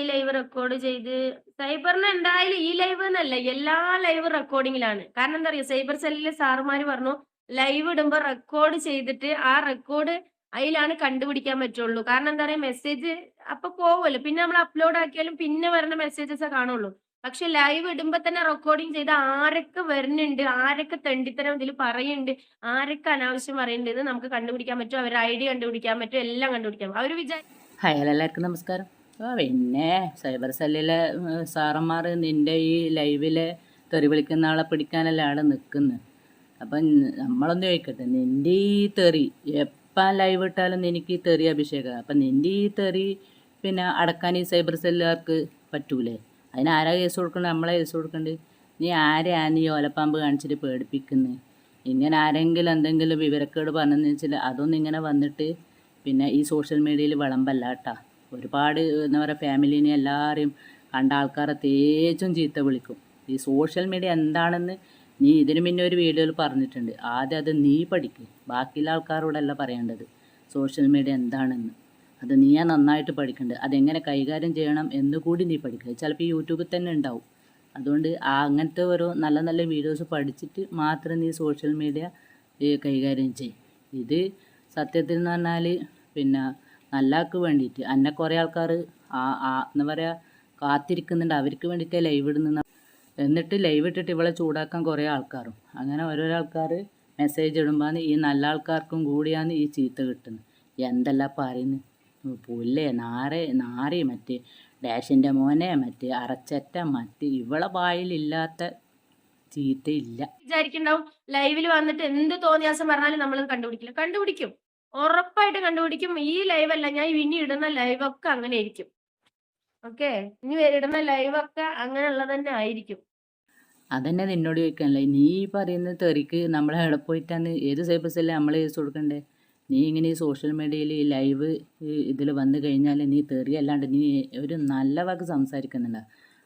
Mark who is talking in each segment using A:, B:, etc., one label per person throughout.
A: ഈ live record ചെയ്ത്? സൈബറിന് എന്തായാലും ഈ ലൈവ് എന്നല്ല എല്ലാ ലൈവ് റെക്കോർഡിങ്ങിലാണ് കാരണം എന്താ പറയുക സൈബർ സെല്ലിലെ സാറുമാര് പറഞ്ഞു ലൈവ് ഇടുമ്പോൾ റെക്കോർഡ് ചെയ്തിട്ട് ആ റെക്കോർഡ് അതിലാണ് കണ്ടുപിടിക്കാൻ പറ്റുള്ളൂ. കാരണം എന്താ പറയുക മെസ്സേജ് അപ്പൊ പോവുമല്ലോ. പിന്നെ നമ്മൾ അപ്ലോഡ് ആക്കിയാലും പിന്നെ വരുന്ന മെസ്സേജസ് കാണുള്ളൂ. പക്ഷെ ലൈവ് ഇടുമ്പോ തന്നെ റെക്കോർഡിങ് ചെയ്ത് ആരൊക്കെ വരുന്നുണ്ട് ആരൊക്കെ തെണ്ടിത്തരം ഇതിൽ പറയുന്നുണ്ട് ആരൊക്കെ അനാവശ്യം പറയുന്നുണ്ട് നമുക്ക് കണ്ടുപിടിക്കാൻ പറ്റും അവരുടെ ഐ ഡി കണ്ടുപിടിക്കാൻ പറ്റും എല്ലാം കണ്ടുപിടിക്കാൻ അവർ വിചാരിച്ചു
B: ഹായ് എല്ലാവർക്കും നമസ്കാരം. പിന്നെ സൈബർ സെല്ലിലെ സാറന്മാർ നിന്റെ ഈ ലൈവിൽ തെറി വിളിക്കുന്ന ആളെ പിടിക്കാനല്ല ആൾ നിൽക്കുന്നത് അപ്പം നമ്മളൊന്ന് ചോദിക്കട്ടെ നിന്റെ ഈ തെറി എപ്പം ലൈവ് ഇട്ടാലും എനിക്ക് ഈ തെറി അഭിഷേകം? അപ്പം നിന്റെ ഈ തെറി പിന്നെ അടക്കാൻ ഈ സൈബർ സെല്ലുകാർക്ക് പറ്റൂലേ? അതിന് ആരാ കേസ് കൊടുക്കണ്ടേ? നമ്മളെ കേസ് കൊടുക്കണ്ടേ. നീ ആരെയാണ് ഈ ഓലപ്പാമ്പ് കാണിച്ചിട്ട് പേടിപ്പിക്കുന്നത് ഇങ്ങനെ ആരെങ്കിലും എന്തെങ്കിലും വിവരക്കേട് പറഞ്ഞെന്ന് വെച്ചാൽ അതൊന്നും ഇങ്ങനെ വന്നിട്ട് പിന്നെ ഈ സോഷ്യൽ മീഡിയയിൽ വിളമ്പല്ല കേട്ടാ ഒരുപാട് എന്താ പറയുക ഫാമിലീനെ എല്ലാവരെയും കണ്ട ആൾക്കാരെ തേച്ചും ചീത്ത വിളിക്കും. ഈ സോഷ്യൽ മീഡിയ എന്താണെന്ന് നീ ഇതിനു മുന്നേ ഒരു വീഡിയോയിൽ പറഞ്ഞിട്ടുണ്ട്. ആദ്യം അത് നീ പഠിക്ക്. ബാക്കിയുള്ള ആൾക്കാരോടല്ല പറയേണ്ടത്. സോഷ്യൽ മീഡിയ എന്താണെന്ന്. അത് നീയാ നന്നായിട്ട് പഠിക്കേണ്ടത് അതെങ്ങനെ കൈകാര്യം ചെയ്യണം എന്ന് കൂടി നീ പഠിക്കുക ചിലപ്പോൾ യൂട്യൂബിൽ തന്നെ ഉണ്ടാവും. അതുകൊണ്ട് അങ്ങനത്തെ ഓരോ നല്ല നല്ല വീഡിയോസ് പഠിച്ചിട്ട് മാത്രം നീ സോഷ്യൽ മീഡിയ കൈകാര്യം ചെയ്യും. ഇത് സത്യത്തിൽ എന്ന് പറഞ്ഞാൽ പിന്നെ നല്ലാക്ക് വേണ്ടിയിട്ട്. എന്നെ കുറേ ആൾക്കാർ ആ ആ എന്താ പറയുക കാത്തിരിക്കുന്നുണ്ട്. അവർക്ക് വേണ്ടിയിട്ട് ലൈവ് ഇടുന്ന എന്നിട്ട് ലൈവ് ഇട്ടിട്ട് ഇവളെ ചൂടാക്കാൻ കുറേ ആൾക്കാരും. അങ്ങനെ ഓരോരോ ആൾക്കാർ മെസ്സേജ് ഇടുമ്പോൾ ഈ നല്ല ആൾക്കാർക്കും കൂടിയാണ് ഈ ചീത്ത കിട്ടുന്നത് എന്തല്ല പറയുന്നത് പുല്ലേ നാരെ നാരി മറ്റേ ഡാഷിന്റെ മോനെ മറ്റേ അറച്ചറ്റ മറ്റ് ഇവളെ വായിലില്ലാത്ത ചീത്തയില്ല.
A: വിചാരിക്കണ്ടാവും. ലൈവിൽ വന്നിട്ട് എന്ത് തോന്നിയാസം പറഞ്ഞാലും നമ്മൾ കണ്ടുപിടിക്കില്ല. കണ്ടുപിടിക്കും. ഉറപ്പായിട്ട് കണ്ടുപിടിക്കും. ഈ ലൈവ് അല്ല ഞാൻ ഇനി ഇടുന്ന ലൈവൊക്കെ അങ്ങനെ ആയിരിക്കും. ഓക്കെ ഇനി ഇടുന്ന ലൈവൊക്കെ അങ്ങനെയുള്ളത് തന്നെ ആയിരിക്കും.
B: അതന്നെ നിന്നോട് ചോദിക്കാനല്ലേ നീ പറയുന്ന തെറിക്ക് നമ്മളെ എവിടെ പോയിട്ടാണ്? ഏത് സൈബർ സെല്ലിൽ നമ്മൾ കേസ് കൊടുക്കണ്ടേ? നീ ഇങ്ങനെ സോഷ്യൽ മീഡിയയിൽ ഈ ലൈവ് ഇതിൽ വന്നു കഴിഞ്ഞാൽ നീ തെറി അല്ലാണ്ട് നീ ഒരു നല്ല വാക്ക് സംസാരിക്കുന്നുണ്ട്.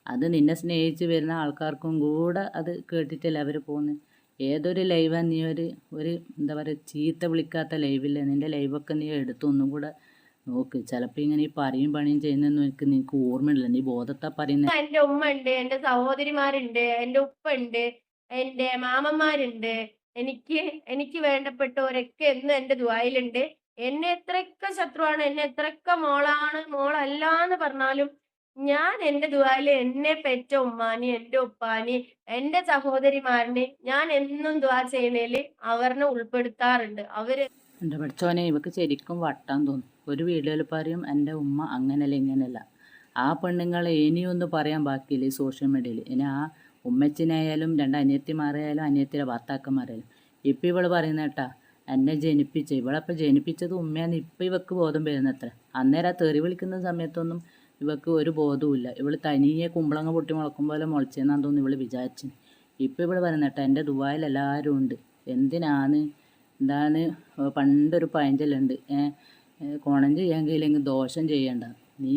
B: അത് നിന്നെ സ്നേഹിച്ച് വരുന്ന ആൾക്കാർക്കും കൂടെ അത് കേട്ടിട്ടല്ലേ അവർ പോകുന്നത് ഏതൊരു ലൈവാണ് നീ ഒരു ഒരു എന്താ പറയുക ചീത്ത വിളിക്കാത്ത ലൈവില്ല നിന്റെ ലൈവൊക്കെ നീ എടുത്തു ഒന്നും കൂടെ നോക്ക്. ചിലപ്പോൾ ഇങ്ങനെ ഈ പറയും പണിയും ചെയ്യുന്നതെന്ന് എനിക്ക് നിനക്ക് ഓർമ്മയില്ല. നീ ബോധത്താ പറയുന്നത്
A: എന്റെ ഉമ്മ ഉണ്ട് എന്റെ സഹോദരിമാരുണ്ട് എന്റെ ഉപ്പ ഉണ്ട് എന്റെ മാമന്മാരുണ്ട്. എനിക്ക് എനിക്ക് വേണ്ടപ്പെട്ടവരൊക്കെ എന്നും എന്റെ ദുബായിലുണ്ട്. എന്നെ എത്രയൊക്കെ ശത്രുവാണ് എന്നെ എത്രയൊക്കെ മോളാണ് മോളല്ല എന്ന് പറഞ്ഞാലും ഞാൻ എന്റെ ദുബായിൽ എന്നെ പെറ്റ ഉമ്മാനി എന്റെ ഉപ്പാനി എന്റെ സഹോദരിമാരനെ ഞാൻ എന്നും ദുവാ ചെയ്യുന്നതിൽ അവരിനെ ഉൾപ്പെടുത്താറുണ്ട്. അവർ
B: എന്റെ പഠിച്ചോനെ ഇവക്ക് ശരിക്കും വട്ടാൻ തോന്നും. ഒരു വീഡിയോയിൽ പറയും എന്റെ ഉമ്മ അങ്ങനല്ല ഇങ്ങനല്ല. ആ പെണ്ണുങ്ങളെ ഇനിയൊന്നും പറയാൻ ബാക്കിയില്ല ഈ സോഷ്യൽ മീഡിയയിൽ ഇനി ആ ഉമ്മച്ചിനായാലും രണ്ട് അനിയത്തിമാരായാലും അനിയത്തിയുടെ ഭർത്താക്കന്മാരായാലും. ഇപ്പം ഇവൾ പറയുന്ന കേട്ടാ എന്നെ ജനിപ്പിച്ച ഇവളപ്പം ജനിപ്പിച്ചത് ഉമ്മയാന്ന് ഇപ്പം ഇവക്ക് ബോധം വരുന്നത്ര. അന്നേരം ആ തെറി വിളിക്കുന്ന സമയത്തൊന്നും ഇവക്ക് ഒരു ബോധവുമില്ല ഇവൾ തനിയെ കുമ്പളങ്ങ പൊട്ടി മുളക്കും പോലെ മുളച്ചെന്നാന്ന് തോന്നുന്നു ഇവൾ വിചാരിച്ചു ഇപ്പം ഇവൾ പറയുന്ന കേട്ടാ എന്റെ ദുബായിൽ എല്ലാവരും ഉണ്ട്. എന്തിനാണ്? എന്താണ്? പണ്ടൊരു പഴഞ്ചലുണ്ട് കോണം ചെയ്യാൻ കഴിയില്ലെങ്കിൽ ദോഷം ചെയ്യണ്ട. നീ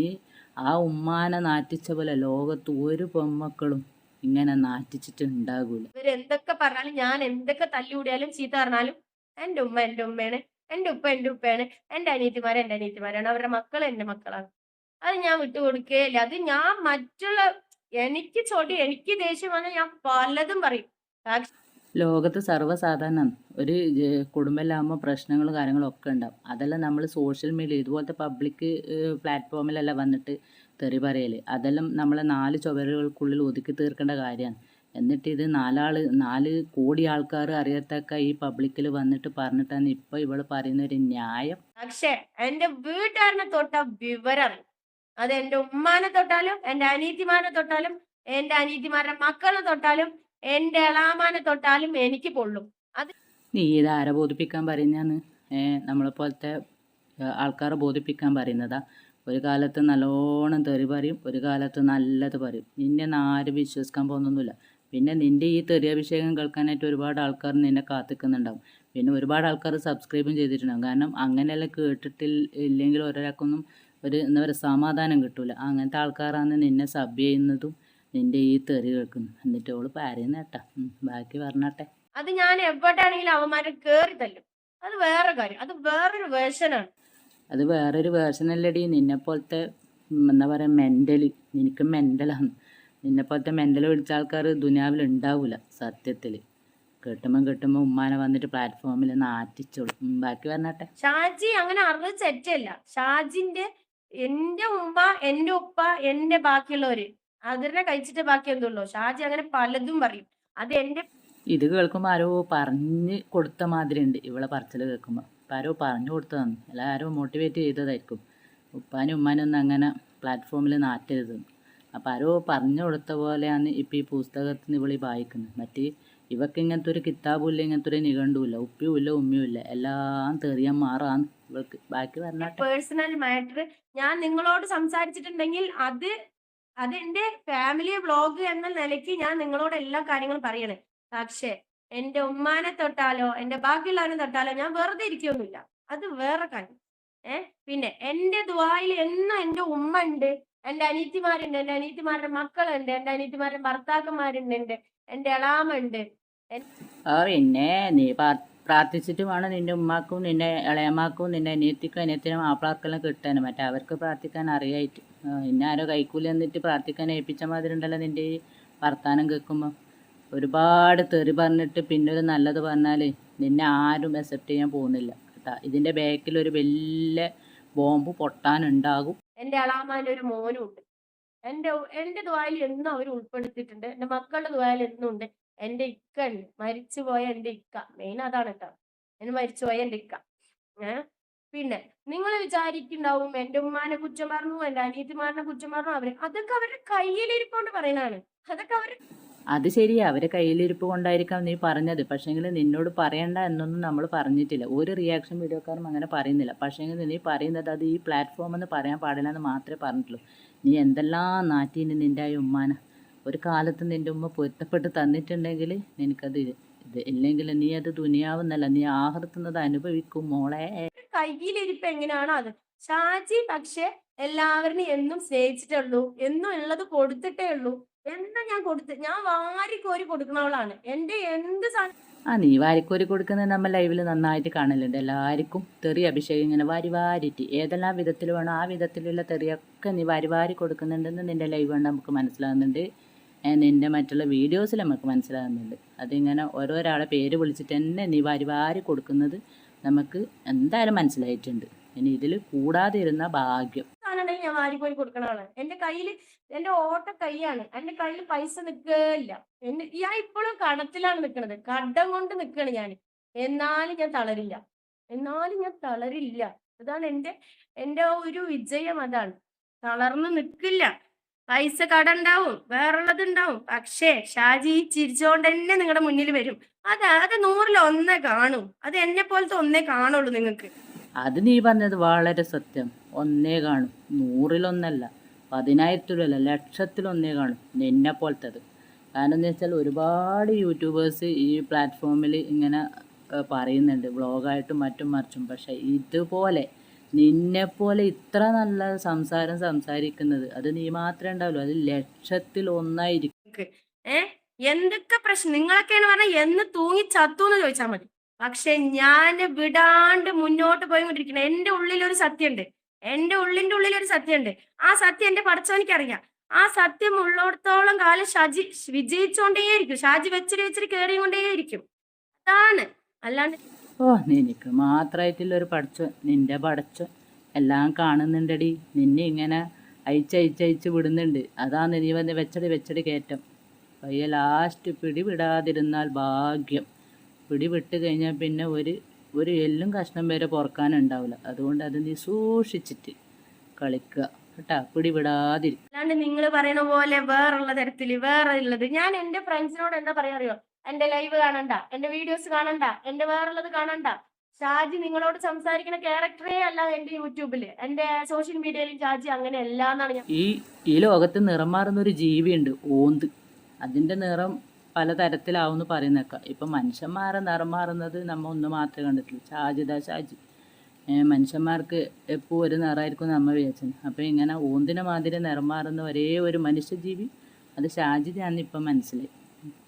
B: ആ ഉമ്മാനെ നാറ്റിച്ച പോലെ ലോകത്ത് ഒരു പെമ്മക്കളും ഇങ്ങനെ നാറ്റിച്ചിട്ട് ഉണ്ടാകൂല
A: എന്തൊക്കെ പറഞ്ഞാലും ഞാൻ എന്തൊക്കെ തല്ലുകൂടിയാലും ചീത്ത പറഞ്ഞാലും എന്റെ ഉമ്മ എന്റെ ഉമ്മയാണ് എന്റെ ഉപ്പ എന്റെ ഉപ്പയാണ് എന്റെ അനിയത്തിമാർ എന്റെ അനിയത്തിമാരാണ് അവരുടെ മക്കൾ എന്റെ മക്കളാണ്. അത് ഞാൻ വിട്ടുകൊടുക്കുകയില്ല അത് ഞാൻ മറ്റുള്ള എനിക്ക് ചോട്ടി എനിക്ക് ദേഷ്യം വന്നാൽ ഞാൻ പലതും പറയും.
B: ലോകത്ത് സർവസാധാരണ. ഒരു കുടുംബമില്ലാകുമ്പോൾ കുടുംബമെല്ലാകുമ്പോൾ പ്രശ്നങ്ങളും കാര്യങ്ങളും ഒക്കെ ഉണ്ടാവും. അതെല്ലാം നമ്മൾ സോഷ്യൽ മീഡിയ ഇതുപോലത്തെ പബ്ലിക് പ്ലാറ്റ്ഫോമിലല്ല വന്നിട്ട് തെറി പറയൽ അതെല്ലാം നമ്മളെ നാല് ചുവരുകൾക്കുള്ളിൽ ഒതുക്കി തീർക്കേണ്ട കാര്യമാണ്. എന്നിട്ട് ഇത് നാലാൾ നാല് കോടി ആൾക്കാർ അറിയത്തക്ക ഈ പബ്ലിക്കിൽ വന്നിട്ട് പറഞ്ഞിട്ടാണ് ഇപ്പൊ ഇവൾ പറയുന്ന ഒരു ന്യായം.
A: പക്ഷേ എന്റെ വീട്ടുകാരനെ തൊട്ട വിവരം അത് എന്റെ ഉമ്മാനെ തൊട്ടാലും എന്റെ അനീതിമാനെ തൊട്ടാലും എന്റെ അനീതിമാരുടെ മക്കളെ തൊട്ടാലും എന്റെ എളാമാനെ തൊട്ടാലും എനിക്ക് പൊള്ളും.
B: അത് നീ ഇത് ആരെ ബോധിപ്പിക്കാൻ പറയുന്നതാണ്? നമ്മളെ പോലത്തെ ആൾക്കാരെ ബോധിപ്പിക്കാൻ പറയുന്നതാ. ഒരു കാലത്ത് നല്ലോണം തെറി പറയും ഒരു കാലത്ത് നല്ലത് പറയും. നിന്നെ ആരും വിശ്വസിക്കാൻ പോകുന്നൊന്നുമില്ല. പിന്നെ നിന്റെ ഈ തെറി അഭിഷേകം കേൾക്കാനായിട്ട് ഒരുപാട് ആൾക്കാർ നിന്നെ കാത്തിക്കുന്നുണ്ടാവും. പിന്നെ ഒരുപാട് ആൾക്കാർ സബ്സ്ക്രൈബും ചെയ്തിട്ടുണ്ടാവും. കാരണം അങ്ങനെയെല്ലാം കേട്ടിട്ടില്ല ഇല്ലെങ്കിൽ ഒരാൾക്കൊന്നും ഒരു എന്താ പറയുക സമാധാനം കിട്ടൂല. അങ്ങനത്തെ ആൾക്കാരാണ് നിന്നെ സബ് ചെയ്യുന്നതും നിന്റെ ഈ തെറി കേൾക്കുന്നു എന്നിട്ട് ഓൾ പറയുന്ന കേട്ടാ. ബാക്കി പറഞ്ഞാട്ടെ.
A: അത് ഞാൻ എവിടെയാണെങ്കിലും അവന്മാരെ കേറി തല്ലും. അത് വേറെ കാര്യം. അത് വേറൊരു വേർഷനാണ്
B: അത് വേറൊരു വേർഷൻ അല്ലടി. നിന്നെ പോലത്തെ എന്താ പറയുക മെന്റലി നിനക്ക് മെന്റലാണ് നിന്നെ പോലത്തെ മെന്റൽ പിടിച്ച ആൾക്കാർ ദുനിയാവിൽ ഉണ്ടാവില്ല സത്യത്തിൽ കിട്ടുമ്പോൾ കെട്ടുമ്പോൾ ഉമ്മാനെ വന്നിട്ട് പ്ലാറ്റ്ഫോമിൽ നാറ്റിച്ചോളും. ബാക്കി പറഞ്ഞാട്ടെ.
A: ഷാജി അങ്ങനെ അറിവ് സെറ്റല്ല ഷാജിന്റെ എന്റെ ഉമ്മ എന്റെ ഉപ്പ എന്റെ ബാക്കിയുള്ളവര് അതിനെ കഴിച്ചിട്ട് ബാക്കി എന്തുള്ളൂ. ഷാജി അങ്ങനെ പലതും പറയും. അത് എന്റെ
B: ഇത് കേൾക്കുമ്പോൾ ആരോ പറഞ്ഞ് കൊടുത്ത മാതിരി ഉണ്ട് ഇവളെ പറച്ചിൽ കേൾക്കുമ്പോൾ അപ്പം ആരോ പറഞ്ഞു കൊടുത്തതാണ്. അല്ല ആരോ മോട്ടിവേറ്റ് ചെയ്തതായിരിക്കും. ഉപ്പാനും ഉമ്മാനും ഒന്നും അങ്ങനെ പ്ലാറ്റ്ഫോമിൽ നാറ്റരുത്. അപ്പം ആരോ പറഞ്ഞു കൊടുത്ത പോലെയാണ് ഇപ്പം ഈ പുസ്തകത്തിൽ നിന്ന് ഇവളി വായിക്കുന്നത്. മറ്റേ ഇവക്ക് ഇങ്ങനത്തെ ഒരു കിതാബും ഇല്ല ഇങ്ങനത്തെ ഒരു നിഘണ്ടുമില്ല ഉപ്പിയും ഇല്ല ഉമ്മിയും ഇല്ല. എല്ലാം തെറിയാൻ മാറാന്ന് ഇവൾക്ക് ബാക്കി പറഞ്ഞാട്ടെ
A: പേഴ്സണൽ മാറ്റർ ഞാൻ നിങ്ങളോട് സംസാരിച്ചിട്ടുണ്ടെങ്കിൽ അത് അത് എന്റെ ഫാമിലി വ്ളോഗ് എന്ന നിലയ്ക്ക് ഞാൻ നിങ്ങളോട് എല്ലാ കാര്യങ്ങളും പറയണേ. പക്ഷേ എന്റെ ഉമ്മാനെ തൊട്ടാലോ എന്റെ ബാക്കിയുള്ളവനെ തൊട്ടാലോ ഞാൻ വെറുതെ ഇരിക്കൊന്നുമില്ല അത് വേറെ കാര്യം. ഏഹ് പിന്നെ എന്റെ ദുബായിൽ എന്നും എന്റെ ഉമ്മ ഉണ്ട്. എന്റെ അനീത്തിമാരുണ്ട് എന്റെ അനീത്തിമാരുടെ മക്കളുണ്ട് എന്റെ അനീത്തിമാരുടെ ഭർത്താക്കന്മാരുണ്ട് എന്റെ ഉണ്ട്
B: ആ പിന്നെ നീ പ്രാർത്ഥിച്ചിട്ട് വേണം നിന്റെ ഉമ്മാക്കും നിന്റെ ഇളയമാക്കും നിന്റെ അനിയത്തിക്കും അനിയത്തിനും മാപ്പിളാർക്കെല്ലാം കിട്ടാനും മറ്റേ അവർക്ക് പ്രാർത്ഥിക്കാൻ അറിയായിട്ട്. ആ, ഇന്നെ ആരോ കൈക്കൂലി എന്നിട്ട് പ്രാർത്ഥിക്കാൻ ഏൽപ്പിച്ച മാതിരി ഉണ്ടല്ലോ നിന്റെ ഈ വർത്താനം കേൾക്കുമ്പോൾ ഒരുപാട് തെറി പറഞ്ഞിട്ട് പിന്നെ ഒരു നല്ലത് പറഞ്ഞാൽ നിന്നെ ആരും അക്സെപ്റ്റ് ചെയ്യാൻ പോകുന്നില്ല കേട്ടാ. ഇതിന്റെ ബാക്കിൽ ഒരു വലിയ ബോംബ് പൊട്ടാനുണ്ടാകും.
A: എന്റെ അളാമാന്റെ ഒരു മോനും എന്റെ എന്റെ ദ്വായിൽ എന്നും അവർ ഉൾപ്പെടുത്തിയിട്ടുണ്ട്. എന്റെ മക്കളുടെ ദ്വായിൽ എന്നും ഉണ്ട്. എന്റെ ഇക്ക ഉണ്ട്. മരിച്ചുപോയ എന്റെ ഇക്ക. മെയിൻ അതാണ് കേട്ടോ എന്നെ മരിച്ചുപോയ എന്റെ ഇക്ക. ഏ? പിന്നെ നിങ്ങൾ വിചാരിക്കുന്നുണ്ടാവും എന്റെ ഉമ്മാനെ കുറ്റം പറഞ്ഞു എന്റെ അനിയത്തിമാരനെ കുറ്റം പറഞ്ഞു അവർ അതൊക്കെ അവരുടെ കയ്യിലിരിപ്പോണ്ട് പറയുന്നതാണ്. അതൊക്കെ അവർ
B: അത് ശരിയാ. അവരെ കയ്യിലിരിപ്പ് കൊണ്ടായിരിക്കാം നീ പറഞ്ഞത്. പക്ഷേങ്കിൽ നിന്നോട് പറയണ്ട എന്നൊന്നും നമ്മൾ പറഞ്ഞിട്ടില്ല. ഒരു റിയാക്ഷൻ വീഡിയോക്കാരും അങ്ങനെ പറയുന്നില്ല. പക്ഷേങ്കിൽ നീ പറയുന്നത് അത് ഈ പ്ലാറ്റ്ഫോം എന്ന് പറയാൻ പാടില്ല എന്ന് മാത്രമേ പറഞ്ഞിട്ടുള്ളൂ. നീ എന്തെല്ലാം നാറ്റീന് നിന്റെ ആ ഉമ്മാന? ഒരു കാലത്ത് നിന്റെ ഉമ്മ പൊരുത്തപ്പെട്ട് തന്നിട്ടുണ്ടെങ്കിൽ നിനക്കത് ഇത് ഇല്ലെങ്കിൽ നീ അത് ദുനിയാവുന്നല്ല നീ ആഹൃത്തുന്നത് അനുഭവിക്കും മോളെ.
A: കയ്യിലിരിപ്പ് എങ്ങനെയാണോ അത്? ഷാജി പക്ഷെ എല്ലാവരും എന്നും സ്നേഹിച്ചിട്ടുള്ളൂ എന്നും ഉള്ളത് കൊടുത്തിട്ടേ ഉള്ളൂ. എന്താ ഞാൻ കൊടുത്ത് ഞാൻ വാരിക്കോരി കോരി കൊടുക്കുന്നവളാണ് എന്റെ എന്ത് സാധനം
B: ആ നീ വാരിക്കോരി കൊടുക്കുന്നത് നമ്മൾ ലൈവിൽ നന്നായിട്ട് കാണലുണ്ട്. എല്ലാവർക്കും തെറി അഭിഷേകം ഇങ്ങനെ വാരി വാരിറ്റി ഏതെല്ലാം വിധത്തിൽ വേണോ ആ വിധത്തിലുള്ള തെറിയൊക്കെ നീ വാരി വാരി കൊടുക്കുന്നുണ്ടെന്ന് നിന്റെ ലൈവ് കൊണ്ട് നമുക്ക് മനസ്സിലാകുന്നുണ്ട്. നിന്റെ മറ്റുള്ള വീഡിയോസിൽ നമുക്ക് മനസ്സിലാകുന്നുണ്ട്. അതിങ്ങനെ ഓരോരാളെ പേര് വിളിച്ചിട്ട് തന്നെ നീ വാരി വാരി കൊടുക്കുന്നത് നമുക്ക് എന്തായാലും മനസ്സിലായിട്ടുണ്ട്. ഇനി ഇതിൽ കൂടാതെ ഇരുന്ന ഭാഗ്യം.
A: സാധനം ഞാൻ വാരിപ്പോയി കൊടുക്കണതാണ്. എന്റെ കയ്യിൽ എന്റെ ഓട്ട കൈയാണ്. എന്റെ കയ്യിൽ പൈസ നിൽക്കില്ല എന്റെ ഞാൻ ഇപ്പോഴും കടത്തിലാണ് നിൽക്കുന്നത് കടം കൊണ്ട് നിൽക്കുകയാണ് ഞാൻ. എന്നാലും ഞാൻ തളരില്ല. എന്നാലും ഞാൻ തളരില്ല. അതാണ് എന്റെ എന്റെ ഒരു വിജയം അതാണ്. തളർന്ന് നിൽക്കില്ല. പൈസ കട ഉണ്ടാവും. വേറുള്ളത് ഉണ്ടാവും. പക്ഷേ ഷാജി ചിരിച്ചോണ്ട് തന്നെ നിങ്ങളുടെ മുന്നിൽ വരും. അത് അത് നൂറിൽ ഒന്നേ കാണും. അത് എന്നെ പോലത്തെ ഒന്നേ കാണുള്ളൂ നിങ്ങൾക്ക്.
B: അത് നീ പറഞ്ഞത് വളരെ സത്യം. ഒന്നേ കാണും. നൂറിലൊന്നല്ല പതിനായിരത്തിലല്ല ലക്ഷത്തിലൊന്നേ കാണും. നിന്നെ പോലത്തത്. കാരണം എന്ന് വെച്ചാൽ ഒരുപാട് യൂട്യൂബേഴ്സ് ഈ പ്ലാറ്റ്ഫോമിൽ ഇങ്ങനെ പറയുന്നുണ്ട്. വ്ളോഗായിട്ടും മറ്റും മറിച്ചും. പക്ഷെ ഇതുപോലെ നിന്നെപ്പോലെ ഇത്ര നല്ല സംസാരം സംസാരിക്കുന്നത് അത് നീ മാത്രമേ ഉണ്ടാവുള്ളൂ. അത് ലക്ഷത്തിൽ ഒന്നായിരിക്കും
A: എന്തൊക്കെ പ്രശ്നം? നിങ്ങളൊക്കെയാണ് പറഞ്ഞാൽ എന്ന് തൂങ്ങി ചത്തു എന്ന് ചോദിച്ചാൽ മതി. പക്ഷെ ഞാൻ വിടാണ്ട് മുന്നോട്ട് പോയിക്കൊണ്ടിരിക്കണം എന്റെ ഉള്ളിൽ ഒരു സത്യമുണ്ട് എന്റെ ഉള്ളിന്റെ ഉള്ളിൽ ഒരു സത്യമുണ്ട് ആ സത്യം എന്റെ പഠിച്ചവനിക്ക് അറിയാം ആ സത്യം ഉള്ളിടത്തോളം കാലം ഷാജി വിജയിച്ചോണ്ടേയിരിക്കും. ഷാജി വെച്ചിട്ട് വെച്ചിട്ട് കയറിക്കൊണ്ടേയിരിക്കും അതാണ്. അല്ലാണ്ട്
B: ഓ നിനക്ക് മാത്രമായിട്ടുള്ള ഒരു പഠിച്ചു നിന്റെ പഠിച്ചു എല്ലാം കാണുന്നുണ്ടടി. നിന്നെ ഇങ്ങനെ അയച്ചയച്ചയച്ച് വിടുന്നുണ്ട്. അതാണ് നീ വന്ന് വെച്ചടി വെച്ചടി കയറ്റം. പയ്യ ലാസ്റ്റ് പിടി വിടാതിരുന്നാൽ ഭാഗ്യം. പിടി വിട്ട് കഴിഞ്ഞാൽ പിന്നെ ഒരു ഒരു എല്ലും കഷ്ണം വരെ പൊറക്കാനുണ്ടാവില്ല. അതുകൊണ്ട് അത് നീ സൂക്ഷിച്ചിട്ട് കളിക്കുക. കേട്ടാ? പിടിവിടാതിരിക്കും വിടാതിരി
A: അല്ലാണ്ട് നിങ്ങൾ പറയുന്ന പോലെ വേറുള്ള തരത്തിൽ വേറെ ഉള്ളത് ഞാൻ എന്റെ ഫ്രണ്ട്സിനോട് എന്താ പറയാ അറിയോ എന്റെ ലൈവ് കാണണ്ട എന്റെ വീഡിയോസ് കാണണ്ട എന്റെ വേറുള്ളത് കാണണ്ട. ഷാജി നിങ്ങളോട് സംസാരിക്കുന്ന ക്യാരക്ടറേ അല്ല എന്റെ യൂട്യൂബിൽ എന്റെ സോഷ്യൽ മീഡിയയിൽ ഷാജി അങ്ങനെ അല്ല എന്നാണ് ഞാൻ
B: ഈ ഈ ലോകത്ത് നിറം മാറുന്ന ഒരു ജീവിയുണ്ട് ഓന്ത്. അതിന്റെ നിറം പലതരത്തിലാവുമെന്ന് പറയുന്നേക്കാം. ഇപ്പം മനുഷ്യന്മാരെ നിറം മാറുന്നത് നമ്മൾ ഒന്ന് മാത്രമേ കണ്ടിട്ടുള്ളൂ. ഷാജിദ ഷാജി മനുഷ്യന്മാർക്ക് എപ്പോൾ ഒരു നിറമായിരിക്കും നമ്മൾ വിചാരിച്ചത്. അപ്പോൾ ഇങ്ങനെ ഓന്തിനെ മാതിരി നിറം മാറുന്ന ഒരേ ഒരു മനുഷ്യജീവി അത് ഷാജിദാന്ന് ഇപ്പം മനസ്സിലായി.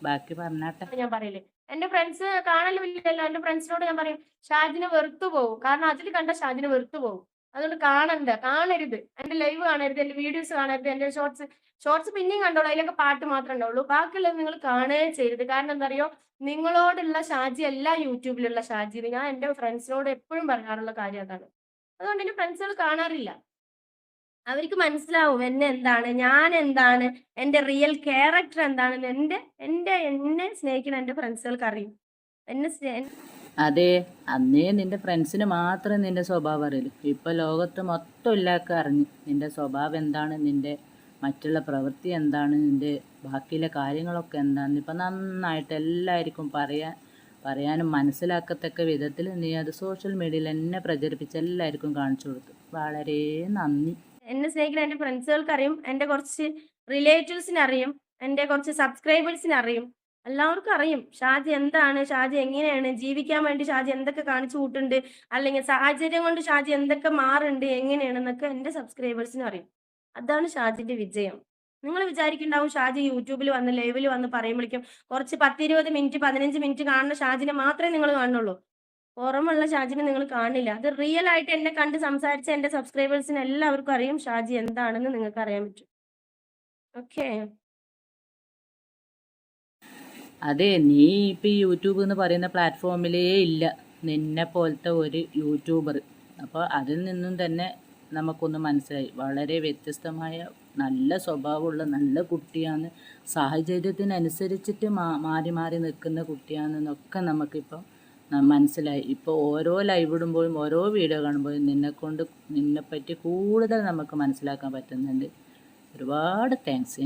B: ബാക്കി പറഞ്ഞാട്ടെ.
A: ഞാൻ പറയില്ലേ? എന്റെ ഫ്രണ്ട്സ് കാണലുമില്ലല്ലോ. എന്റെ ഫ്രണ്ട്സിനോട് ഞാൻ പറയും ഷാജിനെ വെറുത്തു പോകും കാരണം അതിൽ കണ്ട ഷാജിനെ വെറുത്തു പോകും അതുകൊണ്ട് കാണണ്ട കാണരുത്. എന്റെ ലൈവ് കാണരുത് എന്റെ വീഡിയോസ് കാണരുത് എന്റെ ഷോർട്സ് ഷോർട്സ് പിന്നെയും കണ്ടോളൂ അതിലൊക്കെ പാട്ട് മാത്രമേ ഉണ്ടാവുള്ളൂ. ബാക്കിയുള്ളത് നിങ്ങൾ കാണുകയും ചെയ്യരുത്. കാരണം എന്താ അറിയോ നിങ്ങളോടുള്ള ഷാജി അല്ല യൂട്യൂബിലുള്ള ഷാജി ഞാൻ എന്റെ ഫ്രണ്ട്സിനോട് എപ്പോഴും പറയാറുള്ള കാര്യം അതാണ്. അതുകൊണ്ട് എന്റെ ഫ്രണ്ട്സുകൾ കാണാറില്ല. അവർക്ക് മനസ്സിലാവും എന്നെ എന്താണ് ഞാൻ എന്താണ് എന്റെ റിയൽ ക്യാരക്ടർ എന്താണെന്ന് എന്റെ എന്റെ എന്നെ സ്നേഹിക്കുന്ന എന്റെ ഫ്രണ്ട്സുകൾക്ക് അറിയും എന്നെ സ്നേ-
B: അതെ അന്നേ നിന്റെ ഫ്രണ്ട്സിന് മാത്രമേ നിന്റെ സ്വഭാവം അറിയൂ ഇപ്പൊ ലോകത്ത് മൊത്തം ഇല്ലാക്ക അറിഞ്ഞു നിന്റെ സ്വഭാവം എന്താണ് നിന്റെ മറ്റുള്ള പ്രവൃത്തി എന്താണ് നിന്റെ ബാക്കിയുള്ള കാര്യങ്ങളൊക്കെ എന്താണെന്ന് ഇപ്പം നന്നായിട്ട് എല്ലാവർക്കും പറയാൻ പറയാനും മനസ്സിലാക്കത്തക്ക വിധത്തിൽ നീ അത് സോഷ്യൽ മീഡിയയിൽ എന്നെ പ്രചരിപ്പിച്ച് എല്ലാവർക്കും കാണിച്ചു കൊടുത്തു. വളരെ നന്ദി.
A: എന്നെ സ്നേഹിക്കുന്ന എന്റെ ഫ്രണ്ട്സുകൾക്ക് അറിയും എന്റെ കുറച്ച് റിലേറ്റീവ്സിന് അറിയും എന്റെ കുറച്ച് സബ്സ്ക്രൈബേഴ്സിന് അറിയും. എല്ലാവർക്കും അറിയും. ഷാജി എന്താണ്? ഷാജി എങ്ങനെയാണ്? ജീവിക്കാൻ വേണ്ടി ഷാജി എന്തൊക്കെ കാണിച്ചു കൂട്ടുണ്ട്? അല്ലെങ്കിൽ സാഹചര്യം കൊണ്ട് ഷാജി എന്തൊക്കെ മാറുണ്ട്? എങ്ങനെയാണെന്നൊക്കെ എന്റെ സബ്സ്ക്രൈബേഴ്സിന് അറിയും. അതാണ് ഷാജിന്റെ വിജയം. നിങ്ങൾ വിചാരിക്കുന്നുണ്ടാവും ഷാജി യൂട്യൂബിൽ വന്ന് ലൈവിൽ വന്ന് പറയുമ്പോഴേക്കും കുറച്ച് പത്തിരുപത് മിനിറ്റ് പതിനഞ്ച് മിനിറ്റ് കാണുന്ന ഷാജിനെ മാത്രമേ നിങ്ങൾ കാണുള്ളൂ പുറമുള്ള ഷാജിനെ നിങ്ങൾ കാണില്ല. അത് റിയൽ ആയിട്ട് എന്നെ കണ്ട് സംസാരിച്ച എന്റെ സബ്സ്ക്രൈബേഴ്സിന് എല്ലാവർക്കും അറിയും ഷാജി എന്താണെന്ന് നിങ്ങൾക്ക് അറിയാൻ പറ്റും. ഓക്കെ
B: അതെ നീ ഇപ്പം ഈ യൂട്യൂബ് എന്ന് പറയുന്ന പ്ലാറ്റ്ഫോമിലേ ഇല്ല. നിന്നെ പോലത്തെ ഒരു യൂട്യൂബർ അപ്പോൾ അതിൽ നിന്നും തന്നെ നമുക്കൊന്ന് മനസ്സിലായി. വളരെ വ്യത്യസ്തമായ നല്ല സ്വഭാവമുള്ള നല്ല കുട്ടിയാണ്. സാഹചര്യത്തിനനുസരിച്ചിട്ട് മാ മാറി മാറി നിൽക്കുന്ന കുട്ടിയാണെന്നൊക്കെ നമുക്കിപ്പം മനസ്സിലായി. ഇപ്പോൾ ഓരോ ലൈവ് ഇടുമ്പോഴും ഓരോ വീഡിയോ കാണുമ്പോഴും നിന്നെക്കൊണ്ട് നിന്നെപ്പറ്റി കൂടുതൽ നമുക്ക് മനസ്സിലാക്കാൻ പറ്റുന്നുണ്ട്. ഒരുപാട് താങ്ക്സ്.